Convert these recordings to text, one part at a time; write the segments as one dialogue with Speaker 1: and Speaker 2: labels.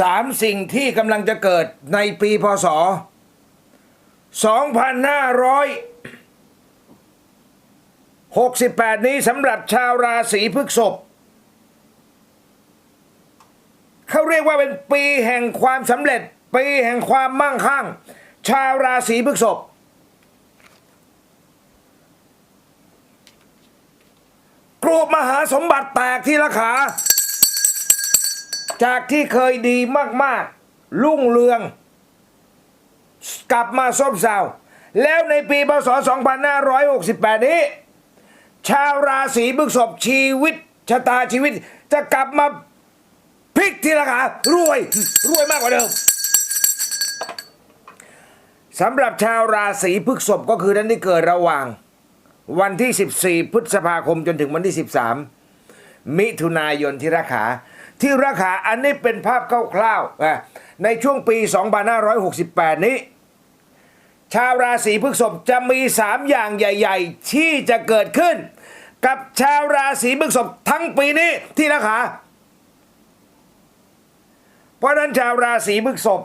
Speaker 1: สามสิ่งที่กำลังจะเกิดในปีพศ 2568 นี้สำหรับชาวราศีพฤษภเขาเรียกว่าเป็นปีแห่งความสำเร็จ ปีแห่งความมั่งคั่ง ชาวราศีพฤษภกรูปมหาสมบัติแตกที่ละขา จากที่เคยดีมากๆ รุ่งเรือง กลับมาซบเซาแล้วในปีพศ 2568 นี้ ชาวราศีพฤษภชีวิตชะตาชีวิต จะกลับมาพลิกทีละขารวย รวยมากกว่าเดิมสำหรับชาวราศีพฤษภก็คือท่านที่เกิดระหว่าง วันที่ 14 พฤษภาคมจนถึงวันที่ 13 มิถุนายนที่ราขา ที่ราขาอันนี้เป็นภาพคร่าวๆในช่วงปี 2568 นี้ ชาวราศีพฤษภจะมี 3 อย่างใหญ่ ๆ ที่จะเกิดขึ้น กับชาวราศีพฤษภทั้งปีนี้ที่ราขาเพราะนั้นชาวราศีพฤษภ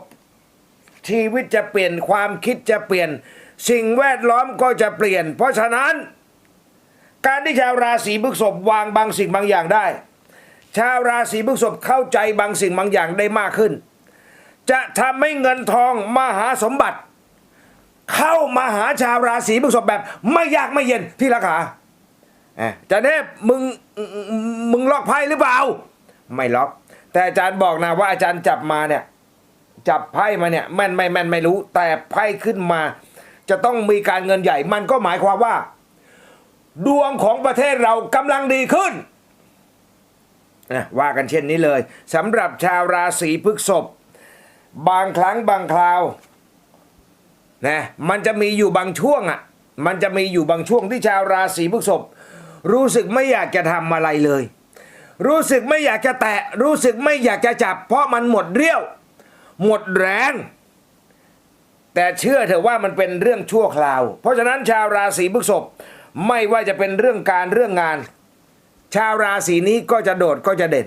Speaker 1: ชีวิตจะเปลี่ยนความคิดจะเปลี่ยน สิ่งแวดล้อมก็จะเปลี่ยน เพราะฉะนั้น การที่ชาวราศีพฤษภวางบางสิ่งบางอย่างได้ ชาวราศีพฤษภเข้าใจบางสิ่งบางอย่างได้มากขึ้น จะทำให้เงินทองมหาสมบัติ เข้ามาหาชาวราศีพฤษภแบบ ไม่ยากไม่เย็นที่ราคาอจะเนบมึงมึงล็อกไพ่หรือเปล่า ไม่ล็อก แต่อาจารย์บอกนะว่าอาจารย์จับมาเนี่ยจับไพ่มาเนี่ยแม่นไม่แม่นไม่รู้ แต่ไพ่ขึ้นมา จะต้องมีการเงินใหญ่มันก็หมายความว่า ดวงของประเทศเรากำลังดีขึ้น ว่ากันเช่นนี้เลยสำหรับชาวราศีพฤษภบางครั้งบางคราวนะมันจะมีอยู่บางช่วงอะมันจะมีอยู่บางช่วงที่ชาวราศีพฤษภรู้สึกไม่อยากจะทำอะไรเลย รู้สึกไม่อยากจะแตะ รู้สึกไม่อยากจะจับ เพราะมันหมดเรี่ยว หมดแรง แต่เชื่อเถอะว่ามันเป็นเรื่องชั่วคราว เพราะฉะนั้นชาวราศีพฤษภไม่ว่าจะเป็นเรื่องการเรื่องงาน ชาวราศีนี้ก็จะโดดก็จะเด่น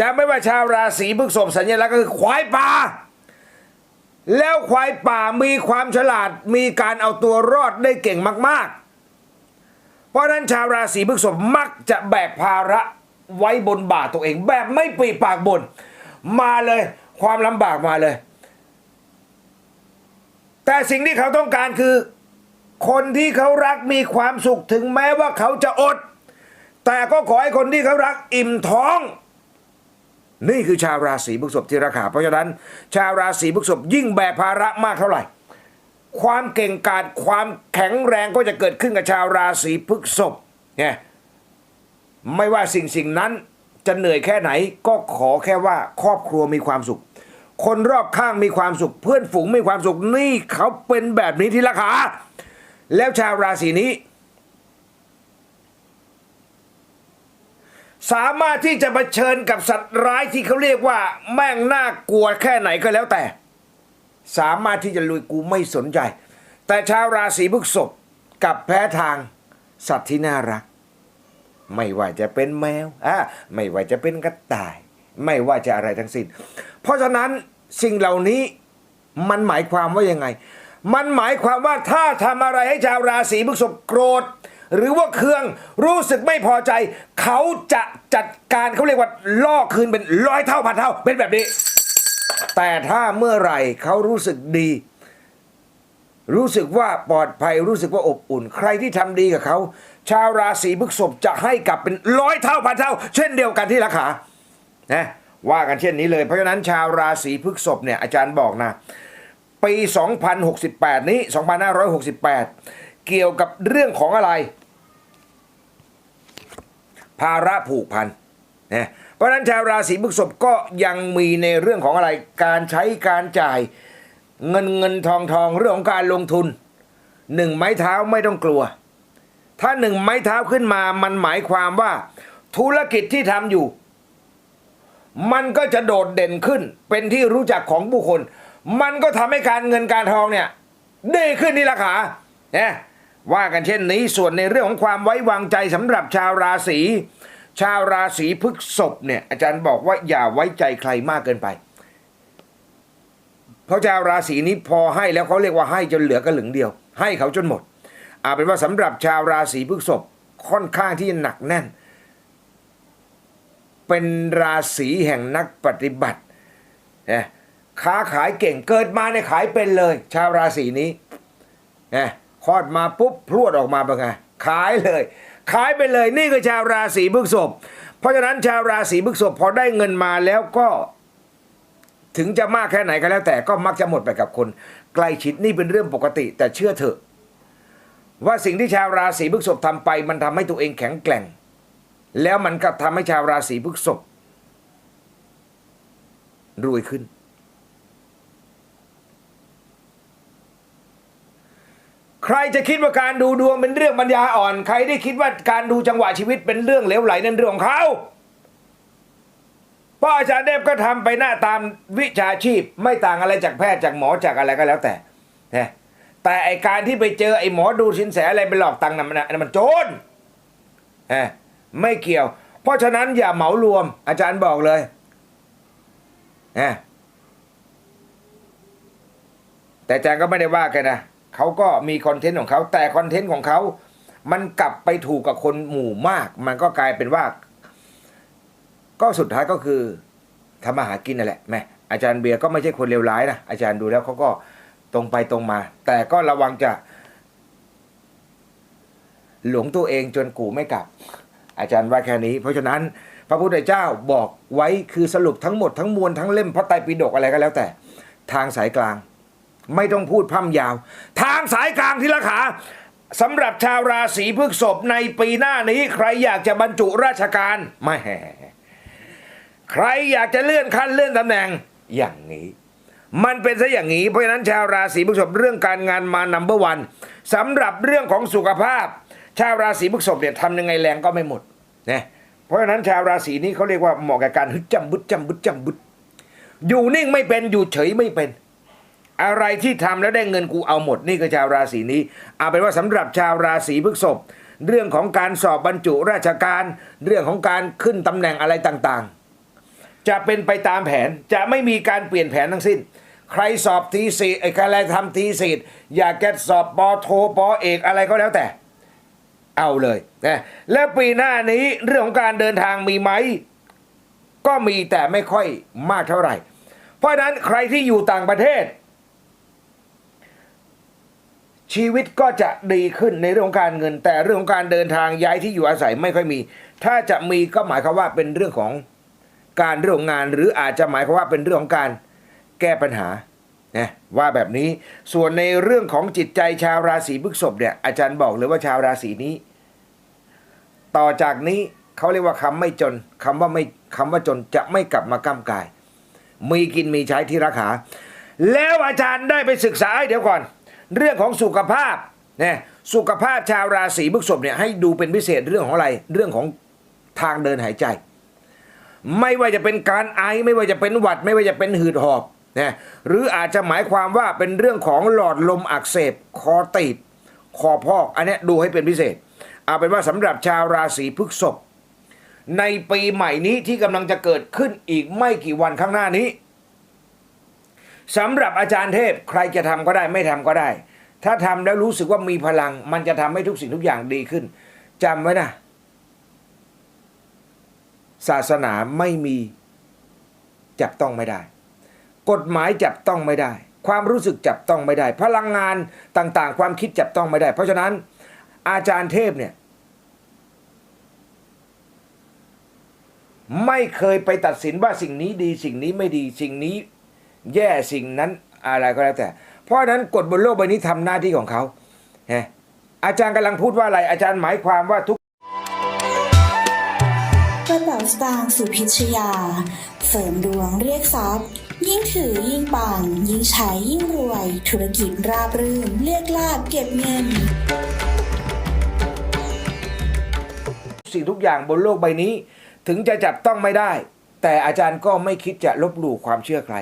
Speaker 1: จะไม่ว่าชาวราศีพฤษภสัญลักษณ์ก็คือควายป่า แล้วควายป่ามีความฉลาดมีการเอาตัวรอดได้เก่งมาก ๆ เพราะฉะนั้นชาวราศีพฤษภมักจะแบกภาระไว้บนบ่าตัวเอง แบบไม่ปีปากบน มาเลยความลำบากมาเลย แต่สิ่งที่เขาต้องการคือ คนที่เขารักมีความสุขถึงแม้ว่าเขาจะอด แต่ก็ขอให้คนที่เขารักอิ่มท้อง นี่คือชาวราศีพฤษภที่ราคาเพราะฉะนั้น ชาวราศีพฤษภยิ่งแบกภาระมากเท่าไหร่ ความเก่งกาจความแข็งแรงก็จะเกิดขึ้นกับชาวราศีพฤษภเนี่ยไม่ว่าสิ่งสิ่งนั้นจะเหนื่อยแค่ไหนก็ขอแค่ว่าครอบครัวมีความสุข คนรอบข้างมีความสุข เพื่อนฝูงมีความสุขนี่เขาเป็นแบบนี้ที่ราคาแล้วชาวราศีนี้ สามารถที่จะเผชิญกับสัตว์ร้ายที่เขาเรียกว่า แม่งน่ากลัวแค่ไหนก็แล้วแต่ สามารถที่จะลุยกูไม่สนใจ แต่ชาวราศีพฤษภกับแพ้ทางสัตว์ที่น่ารัก ไม่ว่าจะเป็นแมวอะไม่ว่าจะเป็นกระต่าย ไม่ว่าจะอะไรทั้งสิ้น เพราะฉะนั้นสิ่งเหล่านี้มันหมายความว่ายังไง มันหมายความว่าถ้าทำอะไรให้ชาวราศีพฤษภโกรธ หรือว่าเคืองรู้สึกไม่พอใจ เขาจะจัดการเขาเรียกว่าล่อคืนเป็นร้อยเท่าพันเท่าเป็นแบบนี้ แต่ถ้าเมื่อไหร่เขารู้สึกดี รู้สึกว่าปลอดภัยรู้สึกว่าอบอุ่น ใครที่ทำดีกับเขา ชาวราศีพฤษภจะให้กลับเป็นร้อยเท่าพันเท่า เช่นเดียวกันที่ราคานะว่ากันเช่นนี้เลย เพราะฉะนั้นชาวราศีพฤษภเนี่ยอาจารย์บอกนะปี 2068 นี้ 2568 เกี่ยวกับเรื่องของอะไร ภาระผูกพันนะเพราะนั้นชาวราศีพฤษภก็ยังมีในเรื่องของอะไร การใช้การจ่าย เงินเงินทองทองเรื่องของการลงทุนหนึ่งไม้เท้าไม่ต้องกลัว ถ้าหนึ่งไม้เท้าขึ้นมามันหมายความว่า ธุรกิจที่ทำอยู่ มันก็จะโดดเด่นขึ้น เป็นที่รู้จักของผู้คนมันก็ทำให้การเงินการทองเนี่ยดีขึ้นนี่ราคาเนี่ย ว่ากันเช่นนี้ส่วนในเรื่องของความไว้วางใจสำหรับชาวราศีชาวราศีพฤษภเนี่ยอาจารย์บอกว่าอย่าไว้ใจใครมากเกินไป เพราะชาวราศีนี้พอให้แล้วเขาเรียกว่าให้จนเหลือกระหลึงเดียว ให้เขาจนหมดอาเป็นว่าสำหรับชาวราศีพฤษภค่อนข้างที่จะหนักแน่น เป็นราศีแห่งนักปฏิบัตินะค้าขายเก่งเกิดมาในขายเป็นเลย ชาวราศีนี้นะ คลอดมาปุ๊บพรวดออกมาเป็นไงขายเลย ขายไปเลยนี่คือชาวราศีพฤษภเพราะฉะนั้นชาวราศีพฤษภพอได้เงินมาแล้วก็ถึงจะมากแค่ไหนก็แล้วแต่ก็มักจะหมดไปกับคนใกล้ชิดนี่เป็นเรื่องปกติ แต่เชื่อเถอะ ว่าสิ่งที่ชาวราศีพฤษภทำไป มันทำให้ตัวเองแข็งแกร่ง แล้วมันก็ทำให้ชาวราศีพฤษภรวยขึ้น ใครจะคิดว่าการดูดวงเป็นเรื่องปัญญาอ่อน ใครได้คิดว่าการดูจังหวะชีวิตเป็นเรื่องเหลวไหลนั่นเรื่องของเขาพราอาจารย์เดฟก็ทำไปหน้าตามวิชาชีพ ไม่ต่างอะไรจากแพทย์จากหมอจากอะไรก็แล้วแต่นะแต่ไอการที่ไปเจอไอหมอดูสินแสอะไรไปหลอกตังค์นั่นมันนั่นมันโจรนะไม่เกี่ยว เพราะฉะนั้นอย่าเหมารวม อาจารย์บอกเลยนะแต่อาจารย์ก็ไม่ได้ว่ากันนะ เขาก็มีคอนเทนต์ของเขาแต่คอนเทนต์ของเขามันกลับไปถูกกับคนหมู่มาก มันก็กลายเป็นว่า ก็สุดท้ายก็คือทำมาหากินนั่นแหละแม่อาจารย์เบียร์ก็ไม่ใช่คนเลวร้ายนะอาจารย์ดูแล้วเขาก็ตรงไปตรงมา แต่ก็ระวังจะ หลงตัวเองจนกูไม่กลับ อาจารย์ว่าแค่นี้ เพราะฉะนั้น พระพุทธเจ้าบอกไว้คือสรุปทั้งหมดทั้งมวลทั้งเล่มพระไตรปิฎกอะไรก็แล้วแต่ ทางสายกลาง ไม่ต้องพูดพร่ำยาว ทางสายกลางที่ละขาสำหรับชาวราศีพฤษภในปีหน้านี้ ใครอยากจะบรรจุราชการไม่ใครอยากจะเลื่อนขั้นเลื่อนตำแหน่งอย่างนี้ มันเป็นซะอย่างนี้ เพราะฉะนั้นชาวราศีพฤษภเรื่องการงานมานัมเบอร์วันสำหรับเรื่องของสุขภาพ ชาวราศีพฤษภเนี่ยทำยังไงแรงก็ไม่หมดนะเพราะฉะนั้นชาวราศีนี้เขาเรียกว่าเหมาะกับการฮึดจำบุดจำบุดจำบุดอยู่นิ่งไม่เป็นอยู่เฉยไม่เป็น อะไรที่ทำแล้วได้เงินกูเอาหมดนี่คือชาวราศีนี้เอาเป็นว่าสำหรับชาวราศีพฤษภเรื่องของการสอบบรรจุราชการ เรื่องของการขึ้นตำแหน่งอะไรต่างๆ จะเป็นไปตามแผนจะไม่มีการเปลี่ยนแผนทั้งสิ้น ใครสอบทีสีไอ้ใครอะไรทำทีสีอยากแกสอบปอโทปอเอกอะไรก็แล้วแต่ เอาเลยนะและปีหน้านี้เรื่องของการเดินทางมีไหมก็มีแต่ไม่ค่อยมากเท่าไหร่ เพราะนั้นใครที่อยู่ต่างประเทศ ชีวิตก็จะดีขึ้นในเรื่องของการเงิน แต่เรื่องของการเดินทางย้ายที่อยู่อาศัยไม่ค่อยมี ถ้าจะมีก็หมายความว่าเป็นเรื่องของการเรื่องของงาน หรืออาจจะหมายความว่าเป็นเรื่องของการแก้ปัญหานะว่าแบบนี้ส่วนในเรื่องของจิตใจชาวราศีพฤษภเนี่ยอาจารย์บอกเลยว่าชาวราศีนี้ ต่อจากนี้เขาเรียกว่าคำไม่จนคำว่าไม่คำว่าจนจะไม่กลับมาก้ำกาย มีกินมีใช้ที่ราคาแล้วอาจารย์ได้ไปศึกษาเดี๋ยวก่อน เรื่องของสุขภาพเนี่ยสุขภาพชาวราศีพฤษภเนี่ยให้ดูเป็นพิเศษเรื่องของอะไรเรื่องของทางเดินหายใจ ไม่ว่าจะเป็นการไอไม่ว่าจะเป็นหวัด ไม่ว่าจะเป็นหืดหอบนะหรืออาจจะหมายความว่าเป็นเรื่องของหลอดลมอักเสบ คอตีบ คอพอก อันนี้ดูให้เป็นพิเศษ เอาเป็นว่าสำหรับชาวราศีพฤษภในปีใหม่นี้ที่กำลังจะเกิดขึ้นอีกไม่กี่วันข้างหน้านี้ สำหรับอาจารย์เทพใครจะทำก็ได้ไม่ทำก็ได้ ถ้าทำแล้วรู้สึกว่ามีพลัง มันจะทำให้ทุกสิ่งทุกอย่างดีขึ้นจำไว้นะ ศาสนาไม่มีจับต้องไม่ได้ กฎหมายจับต้องไม่ได้ ความรู้สึกจับต้องไม่ได้ พลังงานต่างๆ ความคิดจับต้องไม่ได้ เพราะฉะนั้นอาจารย์เทพเนี่ยไม่เคยไปตัดสินว่าสิ่งนี้ดีสิ่งนี้ไม่ดีสิ่งนี้ แย่สิ่งนั้นอะไรก็แล้วแต่ เพราะฉะนั้นกฎบนโลกใบนี้ทำหน้าที่ของเขาฮะอาจารย์กำลังพูดว่าอะไร อาจารย์หมายความว่าทุก
Speaker 2: กระเป๋าสตางค์สุพิชยา เสริมดวงเรียกทรัพย์ ยิ่งถือยิ่งปัง ยิ่งใช้ยิ่งรวย ธุรกิจราบรื่น เรียกลาบเก็บเงิน
Speaker 1: สิ่งทุกอย่างบนโลกใบนี้ ถึงจะจับต้องไม่ได้ แต่อาจารย์ก็ไม่คิดจะลบหลู่ความเชื่อใคร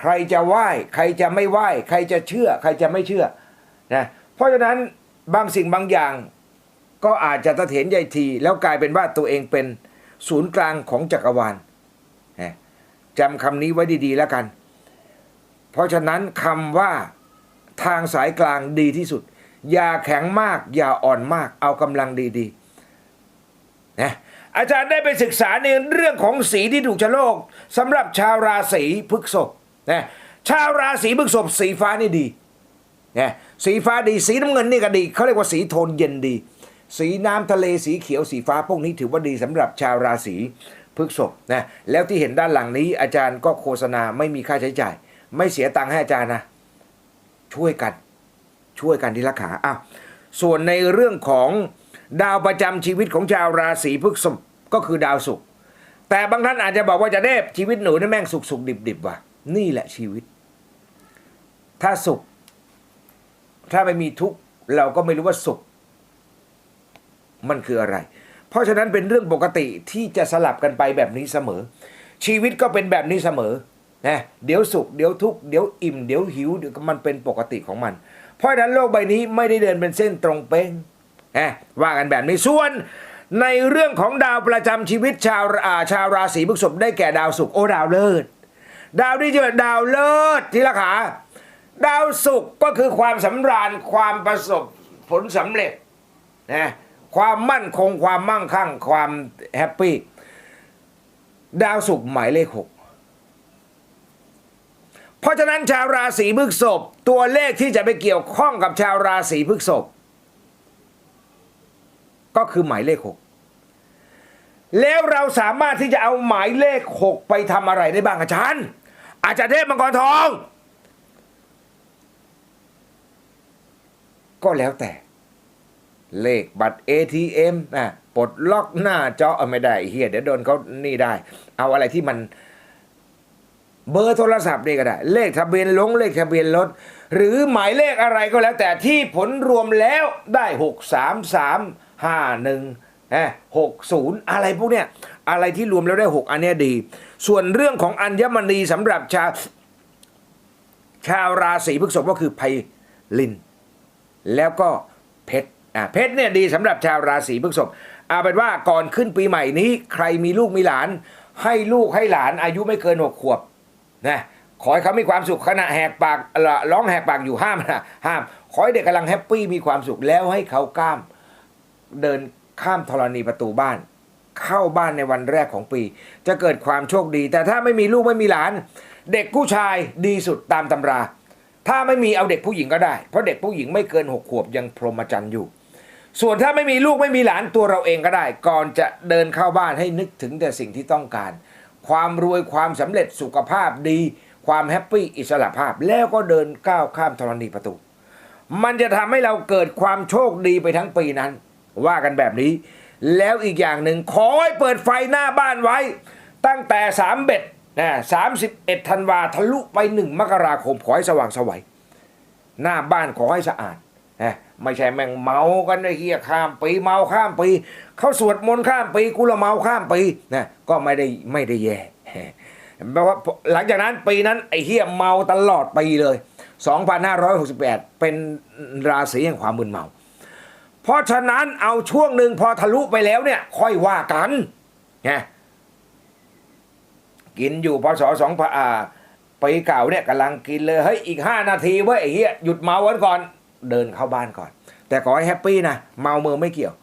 Speaker 1: ใครจะไหว้ใครจะไม่ไหว้ใครจะเชื่อ ใครจะไม่เชื่อนะเพราะฉะนั้นบางสิ่งบางอย่างก็อาจจะตะเถนใยที แล้วกลายเป็นว่าตัวเองเป็นศูนย์กลางของจักรวาลจำคำนี้ไว้ดีๆแล้วกัน เพราะฉะนั้นคำว่าทางสายกลางดีที่สุด อย่าแข็งมาก อย่าอ่อนมาก เอากำลังดีๆนะอาจารย์ได้ไปศึกษาในเรื่องของสีที่ถูกชะโลกสำหรับชาวราศีพฤษภ นะชาวราศีพฤษภสีฟ้านี่ดีนะสีฟ้าดีสีน้ำเงินนี่ก็ดีเขาเรียกว่าสีโทนเย็นดี สีน้ำทะเลสีเขียวสีฟ้าพวกนี้ถือว่าดีสำหรับชาวราศีพฤษภนะแล้วที่เห็นด้านหลังนี้อาจารย์ก็โฆษณาไม่มีค่าใช้จ่าย ไม่เสียตังค์ให้อาจารย์นะ ช่วยกัน ช่วยกันที่ละขาอ้าวส่วนในเรื่องของดาวประจำชีวิตของชาวราศีพฤษภก็คือดาวศุกร์แต่บางท่านอาจจะบอกว่าจะเดฟชีวิตหนูนี่แม่งสุกสุกดิบดิบว่ะ นี่แหละชีวิต ถ้าสุข ถ้าไม่มีทุกข์เราก็ไม่รู้ว่าสุข มันคืออะไร เพราะฉะนั้นเป็นเรื่องปกติที่จะสลับกันไปแบบนี้เสมอ ชีวิตก็เป็นแบบนี้เสมอนะเดี๋ยวสุข เดี๋ยวทุกข์เดี๋ยวอิ่ม เดี๋ยวหิวเดี๋ยวมันเป็นปกติของมัน เพราะฉะนั้นโลกใบนี้ไม่ได้เดินเป็นเส้นตรงเป้งนะว่ากันแบบนี้ส่วนในเรื่องของดาวประจำชีวิตชาวาชาวราศีพฤษภได้แก่ดาวศุกร์โอ้ดาวเลิศ ดาวที่จะเป็นดาวเลิศที่ละขาดาวศุกร์ก็คือความสำราญความประสบผลสำเร็จนะความมั่นคงความมั่งคั่งความแฮปปี้ดาวศุกร์หมายเลขหกเพราะฉะนั้นชาวราศีพฤษภตัวเลขที่จะไปเกี่ยวข้องกับชาวราศีพฤษภก็คือหมายเลขหกแล้วเราสามารถที่จะเอาหมายเลขหกไปทำอะไรได้บ้างอาจารย์ อาจารย์เทพมังกรทอง ก็แล้วแต่ เลขบัตร ATM นะปลดล็อกหน้าจอเอาไม่ได้เฮียเดี๋ยวโดนเขานี่ได้ เอาอะไรที่มันเบอร์โทรศัพท์นี่ก็ได้ เลขทะเบียนลงเลขทะเบียนรถ หรือหมายเลขอะไรก็แล้วแต่ที่ผลรวมแล้วได้หกสามสามห้าหนึ่ง หกศูนย์อะไรพวกเนี้ยอะไรที่รวมแล้วได้หกอันเนี้ยดี ส่วนเรื่องของอัญมณีสำหรับชาวชาวราศีพฤษภก็คือไพลิน แล้วก็เพชรอ่าเพชรเนี่ยดีสำหรับชาวราศีพฤษภเอาเป็นว่าก่อนขึ้นปีใหม่นี้ ใครมีลูกมีหลาน ให้ลูกให้หลานอายุไม่เกินหกขวบนะขอให้เขามีความสุขขณะแหกปากร้องแหกปากอยู่ห้ามนะห้าม ขอให้เด็กกำลังแฮปปี้มีความสุขแล้วให้เขาก้ามเดิน ข้ามธรณีประตูบ้าน เข้าบ้านในวันแรกของปี จะเกิดความโชคดี แต่ถ้าไม่มีลูกไม่มีหลาน เด็กผู้ชายดีสุดตามตำรา ถ้าไม่มีเอาเด็กผู้หญิงก็ได้ เพราะเด็กผู้หญิงไม่เกินหกขวบยังพรหมจรรย์อยู่ ส่วนถ้าไม่มีลูกไม่มีหลานตัวเราเองก็ได้ ก่อนจะเดินเข้าบ้านให้นึกถึงแต่สิ่งที่ต้องการ ความรวยความสำเร็จสุขภาพดี ความแฮปปี้อิสระภาพ แล้วก็เดินก้าวข้ามธรณีประตูมันจะทำให้เราเกิดความโชคดีไปทั้งปีนั้น ว่ากันแบบนี้ แล้วอีกอย่างหนึ่งขอให้เปิดไฟหน้าบ้านไว้ ตั้งแต่สามเบ็ดนะสามสิบเอ็ดธันวาทะลุไปหนึ่งมกราคมขอให้สว่างสวัยหน้าบ้านขอให้สะอาดนะไม่ใช่แม่งเมากันไอ้เฮียข้ามปีเมาข้ามปีเขาสวดมนต์ข้ามปีกูละเมาข้ามปีนะก็ไม่ได้ไม่ได้แย่แปลว่าหลังจากนั้นปีนั้นไอ้เฮียเมาตลอดปีเลย 2568 เป็นราศีแห่งความมึนเมา เพราะฉะนั้นเอาช่วงหนึ่งพอทะลุไปแล้วเนี่ย ค่อยว่ากันไงกินอยู่พศสองพันอ่าปีเก่าเนี่ยกำลังกินเลยเฮ้ยอีกห้านาทีเว้ยไอ้เหี้ยหยุดเมากันก่อน เดินเข้าบ้านก่อน แต่ขอให้แฮปปี้นะเมาเมือไม่เกี่ยว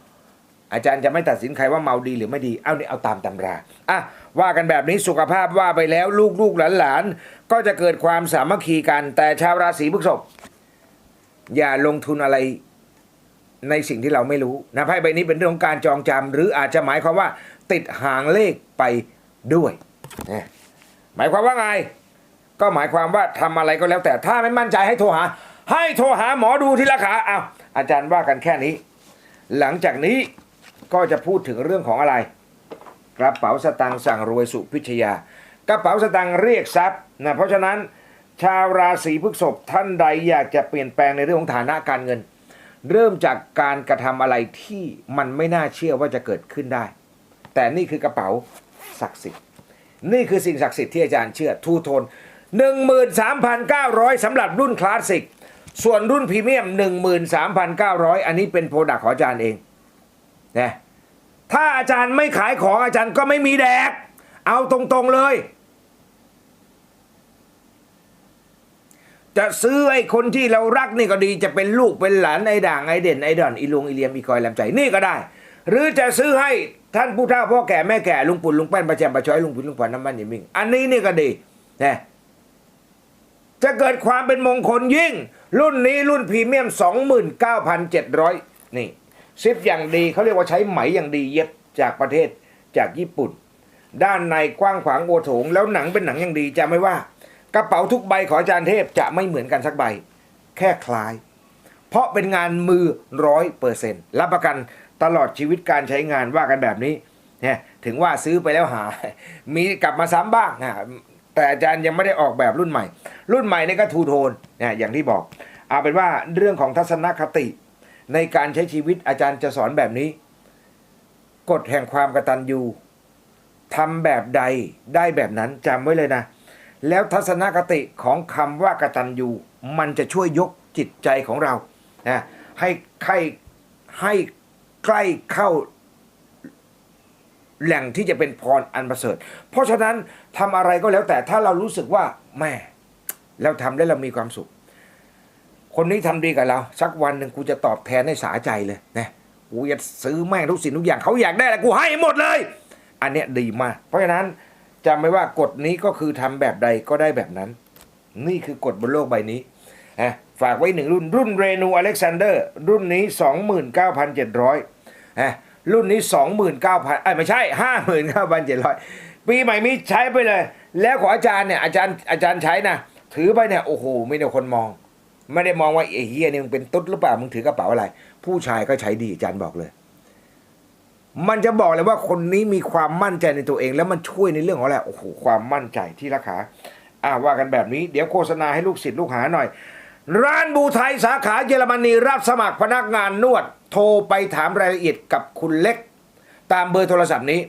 Speaker 1: อาจารย์จะไม่ตัดสินใครว่าเมาดีหรือไม่ดีเอาเนี่ยเอาตามตำราอะว่ากันแบบนี้สุขภาพว่าไปแล้วลูกลูกหลานๆ ก็จะเกิดความสามัคคีกัน แต่ชาวราศีพฤษภอย่าลงทุนอะไร ในสิ่งที่เราไม่รู้นะไพ่ใบนี้เป็นเรื่องของการจองจำหรืออาจจะหมายความว่า ติดหางเลขไปด้วยนะหมายความว่าไง ก็หมายความว่าทำอะไรก็แล้วแต่ถ้าไม่มั่นใจให้โทรหา ให้โทรหาหมอดูที่ราคาอ้าวอาจารย์ว่ากันแค่นี้ หลังจากนี้ก็จะพูดถึงเรื่องของอะไร กระเป๋าสตางค์สั่งรวยสุพิชยากระเป๋าสตางค์เรียกทรัพย์นะเพราะฉะนั้นชาวราศีพฤษภท่านใดอยากจะเปลี่ยนแปลงในเรื่องของฐานะการเงิน เริ่มจากการกระทำอะไรที่มันไม่น่าเชื่อว่าจะเกิดขึ้นได้ แต่นี่คือกระเป๋าศักดิ์สิทธิ์ นี่คือสิ่งศักดิ์สิทธิ์ที่อาจารย์เชื่อทูโทน 13,900สำหรับรุ่นคลาสสิก ส่วนรุ่นพรีเมียม 13,900 อันนี้เป็นโปรดักต์ของอาจารย์เองนะถ้าอาจารย์ไม่ขายของอาจารย์ก็ไม่มีแดก เอาตรงๆเลย จะซื้อไอ้คนที่เรารักนี่ก็ดีจะเป็นลูกเป็นหลานไอ้ด่างไอ้เด่นไอ้ดอนอีลุงอีเลียมอีกอยแลำใจนี่ก็ได้ หรือจะซื้อให้ท่านผู้เฒ่าพ่อแก่แม่แก่ลุงปุ่นลุงแป้นประแจมประช้อยลุงปุ่นลุงปันน้ำมันยิ่มิงอันนี้นี่ก็ดีนะจะเกิดความเป็นมงคลยิ่ง รุ่นนี้รุ่นพรีเมียม 29,700 นี่ซิปอย่างดีเขาเรียกว่าใช้ไหมอย่างดีเย็บจากประเทศจากญี่ปุ่น ด้านในกว้างขวางโอโถงแล้วหนังเป็นหนังอย่างดีจะไม่ว่า กระเป๋าทุกใบของอาจารย์เทพจะไม่เหมือนกันสักใบ แค่คล้าย เพราะเป็นงานมือร้อยเปอร์เซ็นต์รับประกันตลอดชีวิตการใช้งานว่ากันแบบนี้เนี่ยถึงว่าซื้อไปแล้วหา มีกลับมาซ้ำบ้างนะแต่อาจารย์ยังไม่ได้ออกแบบรุ่นใหม่ รุ่นใหม่นี่ก็ทูโทนนะอย่างที่บอก เอาเป็นว่าเรื่องของทัศนคติ ในการใช้ชีวิตอาจารย์จะสอนแบบนี้ กฎแห่งความกระตัญญูทำแบบใดได้แบบนั้นจำไว้เลยนะ แล้วทัศนคติของคำว่ากตัญญูมันจะช่วยยกจิตใจของเรานะให้ใครให้ใกล้เข้าแหล่งที่จะเป็นพรอันประเสริฐ เพราะฉะนั้นทำอะไรก็แล้วแต่ถ้าเรารู้สึกว่าแม่เราทำแล้วเรามีความสุข คนนี้ทำดีกับเรา สักวันหนึ่งกูจะตอบแทนให้สาใจเลยนะกูจะซื้อแม่งทุกสิ่งทุกอย่างเขาอยากได้อะไรกูให้หมดเลย อันเนี้ยดีมาก เพราะฉะนั้น จำไว้ว่ากฎนี้ก็คือทำแบบใดก็ได้แบบนั้น นี่คือกฎบนโลกใบนี้นะฝากไว้หนึ่งรุ่น รุ่นเรนูอเล็กซานเดอร์ รุ่นนี้ 29,700นะรุ่นนี้ 29,000ไอ้ไม่ใช่ 59,700 ปีใหม่นี้ใช้ไปเลย แล้วของอาจารย์เนี่ยอาจารย์อาจารย์ใช้นะ ถือไปเนี่ย โอ้โหไม่ได้คนมอง ไม่ได้มองว่าไอ้เฮียนี่มึงเป็นตุ๊ดหรือเปล่ามึงถือกระเป๋าอะไร ผู้ชายก็ใช้ดีอาจารย์บอกเลย มันจะบอกเลยว่าคนนี้มีความมั่นใจในตัวเอง แล้วมันช่วยในเรื่องของอะไรโอ้โหความมั่นใจที่ราคาอ่าว่ากันแบบนี้ เดี๋ยวโฆษณาให้ลูกศิษย์ลูกหาหน่อย ร้านบูไทยสาขาเยอรมนีรับสมัครพนักงานนวด โทรไปถามรายละเอียดกับคุณเล็ก ตามเบอร์โทรศัพท์นี้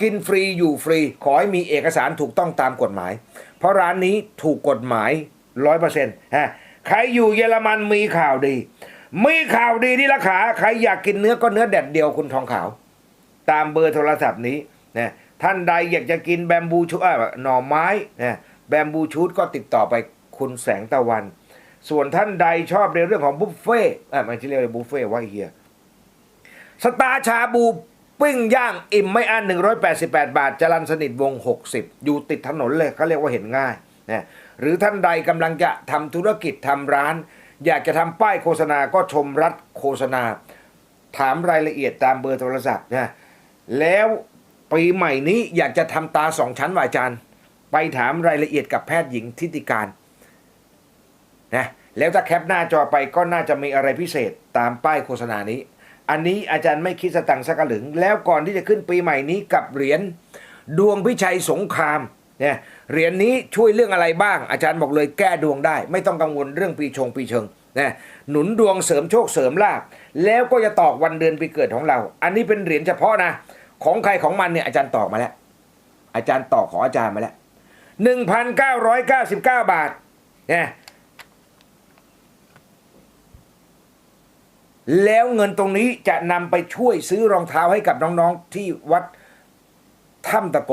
Speaker 1: กินฟรีอยู่ฟรี ขอให้มีเอกสารถูกต้องตามกฎหมาย เพราะร้านนี้ถูกกฎหมายร้อยเปอร์เซ็นต์ฮะใครอยู่เยอรมันมีข่าวดี มีข่าวดีที่ราคาใครอยากกินเนื้อก็เนื้อแดดเดียวคุณทองขาว ตามเบอร์โทรศัพท์นี้นะท่านใดอยากจะกินแบมบูชูอ่อหน่อไม้นะแบมบูชูดก็ติดต่อไปคุณแสงตะวัน ส่วนท่านใดชอบในเรื่องของบุฟเฟ่ต์อะมันที่เรียกว่าบุฟเฟ่ว่าเฮียสตาร์ชาบูปิ้งย่างอิ่มไม่อั้น188 บาทจรันสนิทวง 60 อยู่ติดถนนเลยเขาเรียกว่าเห็นง่ายนะหรือท่านใดกำลังจะทำธุรกิจทำร้าน อยากจะทำป้ายโฆษณาก็ชมรัฐโฆษณา ถามรายละเอียดตามเบอร์โทรศัพท์นะ แล้วปีใหม่นี้อยากจะทำตาสองชั้นวาอาจารย์ไปถามรายละเอียดกับแพทย์หญิงทิติการนะแล้วถ้าแคปหน้าจอไปก็น่าจะมีอะไรพิเศษตามป้ายโฆษณานี้ อันนี้อาจารย์ไม่คิดสตังค์สักกะหลึง แล้วก่อนที่จะขึ้นปีใหม่นี้กับเหรียญดวงพิชัยสงครามเนี่ยเหรียญนี้ช่วยเรื่องอะไรบ้าง อาจารย์บอกเลยแก้ดวงได้ ไม่ต้องกังวลเรื่องปีชงปีเชิงนะหนุนดวงเสริมโชคเสริมลาภแล้วก็จะตอกวันเดือนปีเกิดของเรา อันนี้เป็นเหรียญเฉพาะนะ ของใครของมันเนี่ยอาจารย์ตอกมาแล้ว อาจารย์ตอกของอาจารย์มาแล้วหนึ่งพันเก้าร้อยเก้าสิบเก้าบาทเนี่ยแล้วเงินตรงนี้จะนำไปช่วยซื้อรองเท้าให้กับน้องๆที่วัดถ้ำตะโก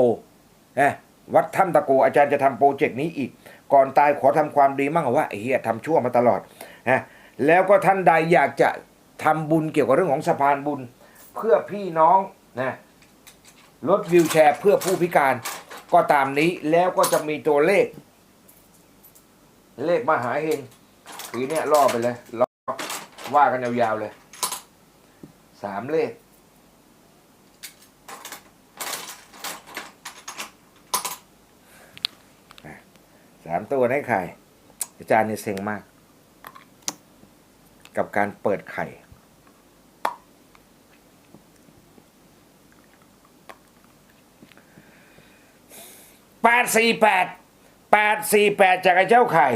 Speaker 1: นะวัดถ้ำตะโก อาจารย์จะทำโปรเจกต์นี้อีก ก่อนตายขอทำความดีมั่งเหรอว่าไอ้เฮียทำชั่วมาตลอดนะแล้วก็ท่านใดอยากจะทำบุญเกี่ยวกับเรื่องของสะพานบุญ เพื่อพี่น้องนะ รถวิวแชร์เพื่อผู้พิการก็ตามนี้แล้วก็จะมีตัวเลข เลขมหาเฮงปีเนี้ยล่อไปเลยล่อว่ากันยาวๆเลยสามเลข สามตัวให้ไข่ อาจารย์นี่เซ็งมาก กับการเปิดไข่ แปด สี่แปดแปดสี่แปดจากไอ้เจ้าไข่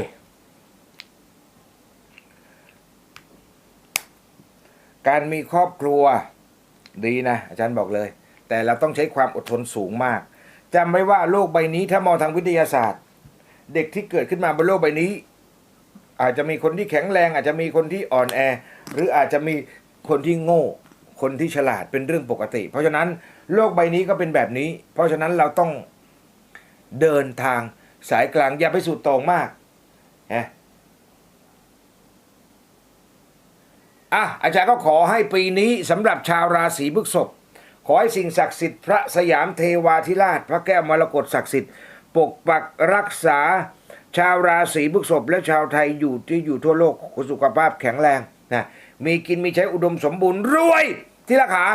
Speaker 1: การมีครอบครัวดีนะ อาจารย์บอกเลย แต่เราต้องใช้ความอดทนสูงมากจำไว้ว่าโลกใบนี้ถ้ามองทางวิทยาศาสตร์ เด็กที่เกิดขึ้นมาบนโลกใบนี้ อาจจะมีคนที่แข็งแรง อาจจะมีคนที่อ่อนแอ หรืออาจจะมีคนที่โง่ คนที่ฉลาดเป็นเรื่องปกติ เพราะฉะนั้นโลกใบนี้ก็เป็นแบบนี้ เพราะฉะนั้นเราต้อง เดินทางสายกลางอย่าไปสุดโต่งมากนะอะอาจารย์ก็ขอให้ปีนี้สำหรับชาวราศีพฤษภขอให้สิ่งศักดิ์สิทธิ์พระสยามเทวาธิราช พระแก้วมรกตศักดิ์สิทธิ์ปกปักรักษา ชาวราศีพฤษภและชาวไทยอยู่ที่อยู่ทั่วโลกสุขภาพแข็งแรงนะมีกินมีใช้อุดมสมบูรณ์รวยที่ราคา